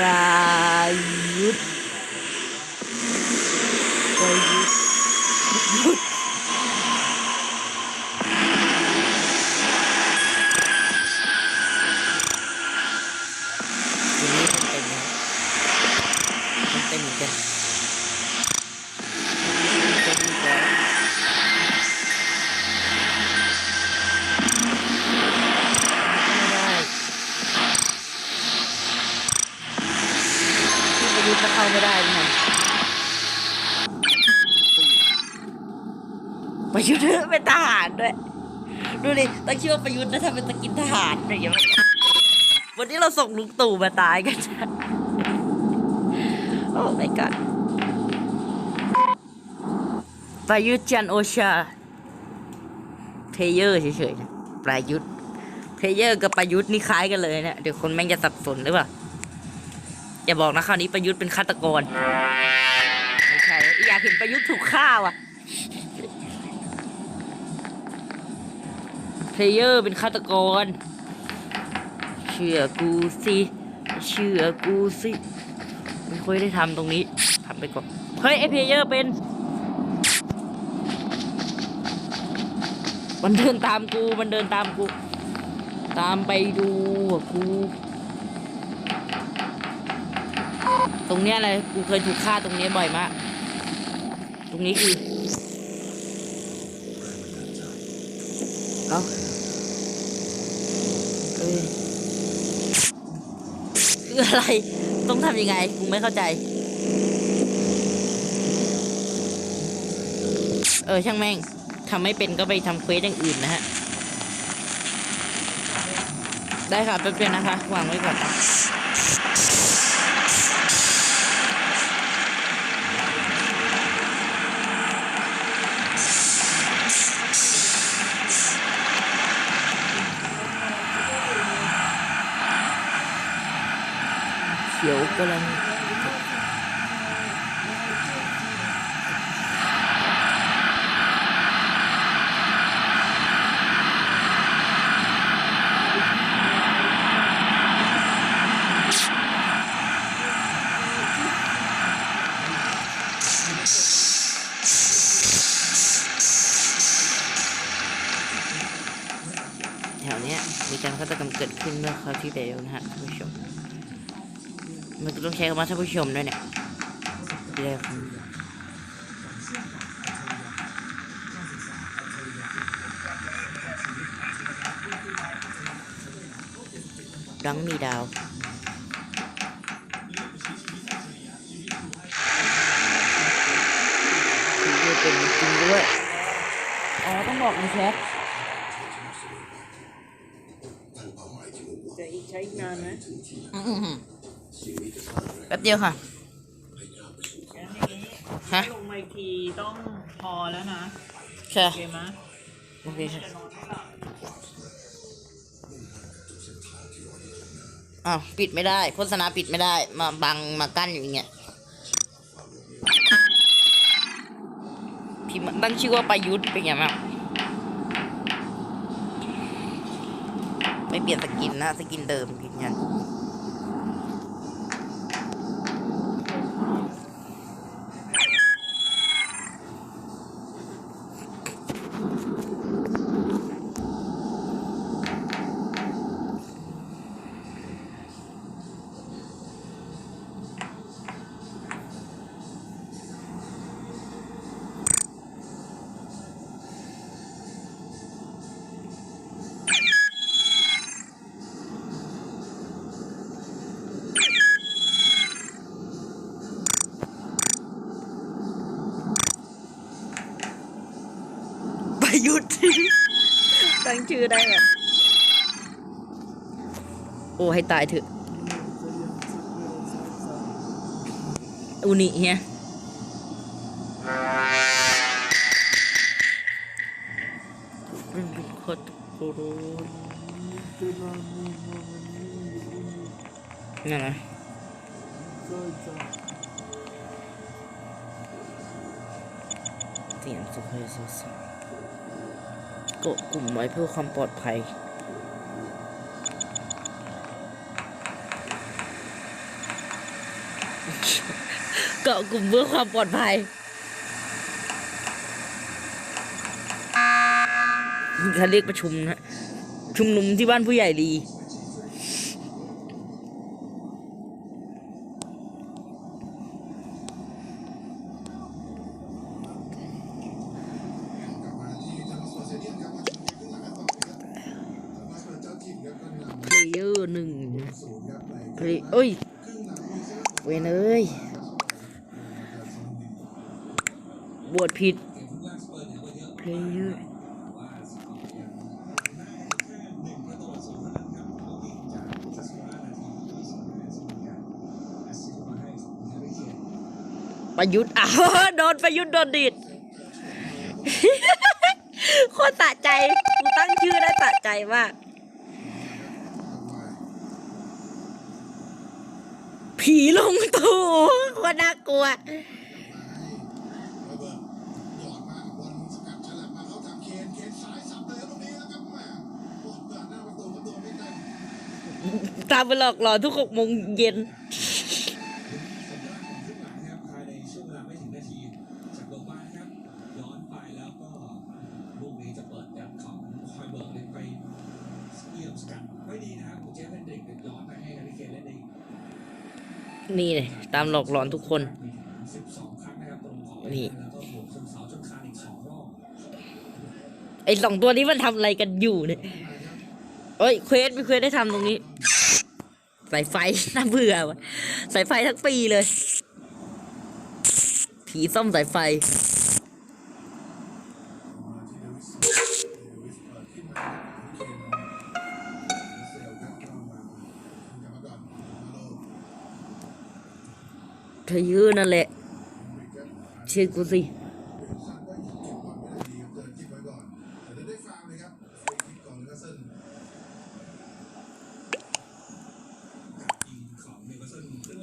รา ประยุทธ์เป็นทหารด้วย ดูดิตั้งชื่อว่าประยุทธ์นะถ้าเป็นตะกินทหารอย่างเงี้ยวันนี้เราส่งลุงตู่มาตายกันโอ้ my god ประยุทธ์จันโอชาเพเยอร์เฉยๆนะประยุทธ์เพเยอร์กับประยุทธ์นี่คล้ายกันเลยเนี่ยเดี๋ยวคนแม่งจะสับสนหรือเปล่าอย่าบอกนะคราวนี้ประยุทธ์เป็นฆาตกรไม่ใช่อยากเห็นประยุทธ์ถูกฆ่าว่ะ เพลเยอร์เป็นฆาตกร เชื่อกูสิเชื่อกูสิไม่ค่อยได้ทำตรงนี้ทำไปก่อนเฮ้ยไอเพลเยอร์เป็นมันเดินตามกู มันเดินตามกู ตามไปดูอะกู ตรงเนี้ยอะไร กูเคยถูกฆ่าตรงนี้บ่อยมาก ตรงนี้คือ เอาเอ้ย คืออะไร ต้องทำยังไงกูไม่เข้าใจ เออ ช่างแม่งทำไม่เป็นก็ไปทำเควสอย่างอื่นนะฮะ ได้ค่ะเป๊บเดียวนะคะวางไว้ก่อน ขียวกำลังแถวเนี้ยมีการฆาตกรรมเกิดขึ้นเมื่อคราวที่แล้วนะฮะท่านผู้ชม มันก็ต้องใช้คำว่าท่านผู้ชมด้วยเนี่ยเรียกรังมีดาวคือเป็นจริงด้วย อ๋อ ต้องบอกในแชทจะอีกใช้อีกนานไหมอื้อหือแป๊บเดียวค่ะงั้นอย่างนี้ฮะ ลงมาอีกทีต้องพอแล้วนะค่ะ โอเคไหมโอเคค่ะ จะนอนไม่หลับ อ้าวปิดไม่ได้ โฆษณาปิดไม่ได้ มาบังมากั้นอยู่อย่างเงี้ยพี่ตั้งชื่อว่าประยุทธ์เป็นไงบ้างไม่เปลี่ยนสกินนะ สกินเดิมยืนยัน ยุทธ์ตั้งชื่อได้แบบโอ้ให้ตายเถอะอุนิเฮียเป็นบุคคลโคโรนั่นนะเสียงสุขยสุส กดกลุ่มไว้เพื่อความปลอดภัย เกาะกลุ่มเพื่อความปลอดภัยเขาเรียกประชุมนะชุมนุมที่บ้านผู้ใหญ่ดี กลับมาที่จังหวัดสวนเซเดียมครับมาชมเกมครึ่งหลังกันต่อนะครับสำหรับเจ้าถิ่นครับก็นำ เพลเยอร์หนึ่งศูนย์ครับในเพลเอ้ยครึ่งหลังมีเซเว่นเวนเอ้ยบวชผิดเพลเยอร์ประยุทธ์อ้าวโดนประยุทธ์โดนดีดโคตรสะใจกูตั้งชื่อได้สะใจมาก ผีลงตู้โคตรน่ากลัวระเบิดหยอดมาบอลสกัดฉลับมาเข้าทางเคนเคนซ้ายสับเลยตรงนี้แล้วครับแม่บอลเกิดหน้าประตูประตูไม่เต็มตามไปหลอกหลอนทุกหกโมงเย็น นี่เลยตามหลอกหลอนทุกคน นี่ไอสองตัวนี้มันทำอะไรกันอยู่เนี่ยเอ้ยเควสไม่เควสได้ทำตรงนี้ สายไฟน่าเบื่อวะสายไฟทั้งปีเลย ผีซ่อมสายไฟ ทะเยอะนั่นแหละ เช่อกูสิ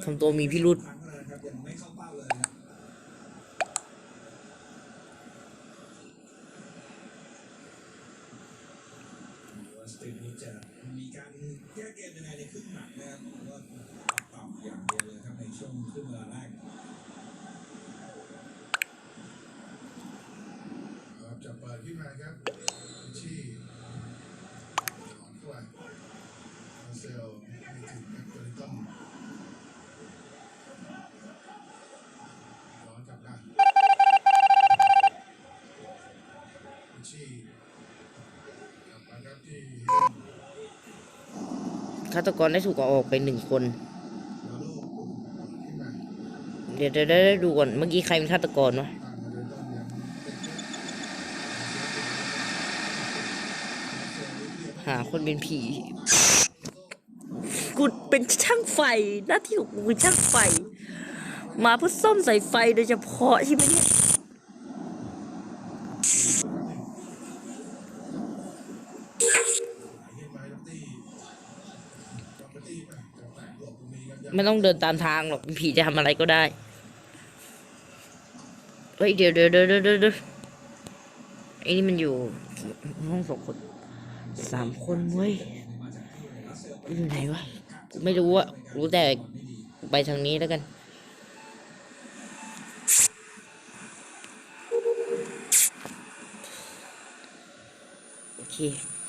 ทำตัวมีพิรุษ ขึ้นมาครับลิชี่หอนเข้าไปมาเซลไม่ถึงครับตัวนี้ต้องย้อนกลับมาลิชี่กลับมาครับที่ฆาตกรได้ถูกเอาออกไปหนึ่งคนมาโลกขึ้นมาเดี๋ยวเดี๋ยวได้ดูก่อน เมื่อกี้ใครเป็นฆาตกรวะ ตั้งมาโดยต้นยังเป็นเช็ค หาคนเป็นผี กูเป็นช่างไฟ หน้าที่ของกูคือช่างไฟ มาเพื่อซ่อมสายไฟโดยเฉพาะใช่ไหมเนี่ยไม่ต้องเดินตามทางหรอกผีจะทำอะไรก็ได้ เฮ้ย เดี๋ยวเดี๋ยวเดี๋ยวเดี๋ยวเดี๋ยวไอ้นี่มันอยู่ห้องสองคน สามคนเว้ยอยู่ไหนวะกูไม่รู้อะรู้แต่ไปทางนี้แล้วกันโอเค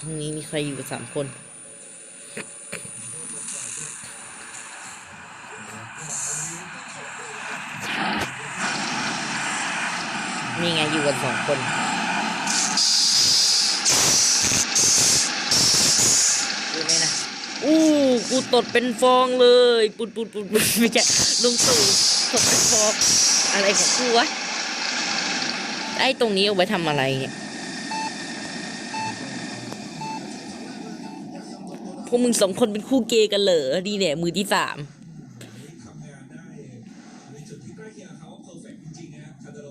ห้องนี้มีใครอยู่กับสามคนนี่ไงอยู่กันสองคน ดูนี่นะ อู้กูตดเป็นฟองเลยปุดปุดปุดปุดไม่ใช่ลุงตู่ตดเป็นฟองอะไรของกูวะไอ้ตรงนี้เอาไว้ทำอะไรเนี่ยพวกมึงสองคนเป็นคู่เกย์กันเหรอดีเนี่ยมือที่สามทำงานได้ในจุดที่ใกล้เคียงกับเขาเพอร์เฟกจริงๆนะครับคาร์โดโล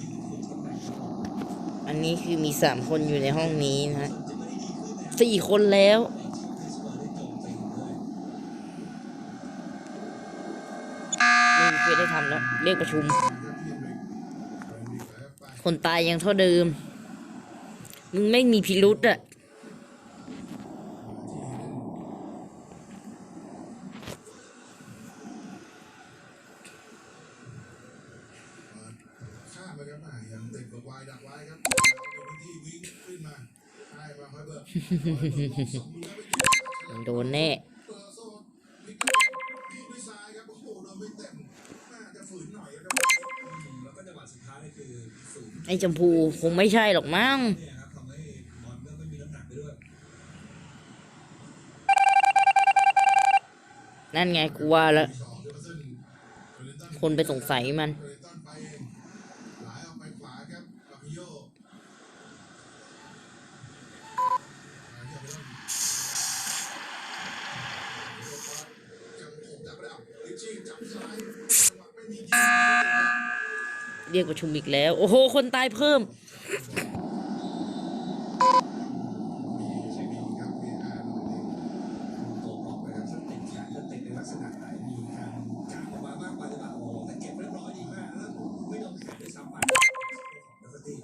ยิงถูกตำแหน่งอันนี้คือมีสามคนอยู่ในห้องนี้นะ สี่คนแล้วมเทสเปอร์ไม่มีเพื่อได้ทำแล้ว เรียกประชุม คนตายยังเท่าเดิม มึงไม่มีพิรุษอะ บิกไวดักไว้ครับแล้วในพื้นที่วิ่งขึ้นมาให้มาคอยเบิกสองมือไปยิง โดนแน่ เปิดโซนมิกเกอร์ด้วยซ้ายครับโอ้ โดนไม่เต็มน่าจะฝืนหน่อยครับอืมแล้วก็จังหวะสุดท้ายคือศูนย์ไอ้ชมพูคงไม่ใช่หรอกมั้งนั่นไงกูว่าแล้ว คนไปสงสัยมัน อยดีมากแล้วไม่โดนแขนด้วยซ้ำไปแล้วก็ตี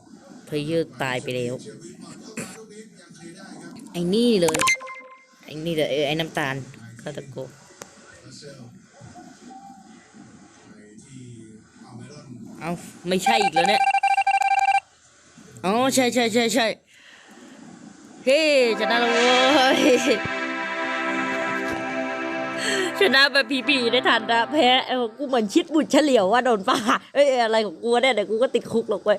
เพลเยอร์ตายไปแล้วเชียร์วิทย์มาเข้ามาลูกนี้ยังเคลียร์ได้ครับไอ้นี่เลย ไอ้นี่เลยเออไอ้น้ำตาลคาตะโก เอ้าไม่ใช่อีกแล้วเนี่ยอ๋อใช่ใช่ใช่ใช่เฮ้ชนะแล้วเว้ยชนะแบบผีๆได้ทันนะแพ้เออกูเหมือนชิดบุญเฉลียวว่าโดนป่าเอ้ยอะไรของกูเนี่ยเดี๋ยวกูก็ติดคุกหรอกเว้ย